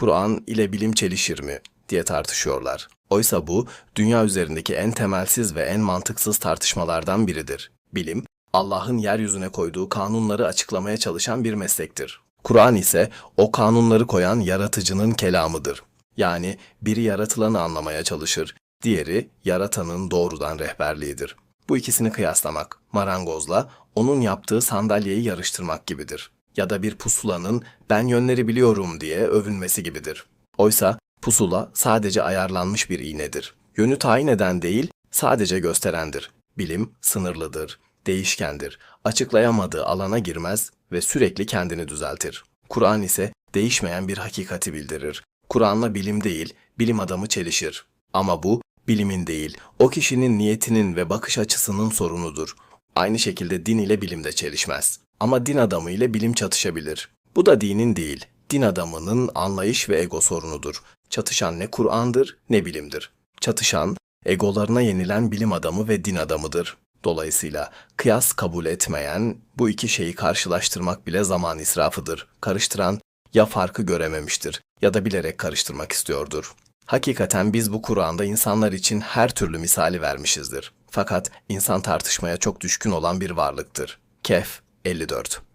Kur'an ile bilim çelişir mi diye tartışıyorlar. Oysa bu dünya üzerindeki en temelsiz ve en mantıksız tartışmalardan biridir. Bilim, Allah'ın yeryüzüne koyduğu kanunları açıklamaya çalışan bir meslektir. Kur'an ise o kanunları koyan yaratıcının kelamıdır. Yani biri yaratılanı anlamaya çalışır, diğeri yaratanın doğrudan rehberliğidir. Bu ikisini kıyaslamak, marangozla onun yaptığı sandalyeyi yarıştırmak gibidir. Ya da bir pusulanın ben yönleri biliyorum diye övünmesi gibidir. Oysa pusula sadece ayarlanmış bir iğnedir. Yönü tayin eden değil, sadece gösterendir. Bilim sınırlıdır, değişkendir. Açıklayamadığı alana girmez ve sürekli kendini düzeltir. Kur'an ise değişmeyen bir hakikati bildirir. Kur'an'la bilim değil, bilim adamı çelişir. Ama bu bilimin değil, o kişinin niyetinin ve bakış açısının sorunudur. Aynı şekilde din ile bilim de çelişmez. Ama din adamı ile bilim çatışabilir. Bu da dinin değil, din adamının anlayış ve ego sorunudur. Çatışan ne Kur'an'dır ne bilimdir. Çatışan, egolarına yenilen bilim adamı ve din adamıdır. Dolayısıyla kıyas kabul etmeyen bu iki şeyi karşılaştırmak bile zaman israfıdır. Karıştıran ya farkı görememiştir ya da bilerek karıştırmak istiyordur. Hakikaten biz bu Kur'an'da insanlar için her türlü misali vermişizdir. Fakat insan tartışmaya çok düşkün olan bir varlıktır. Kehf 54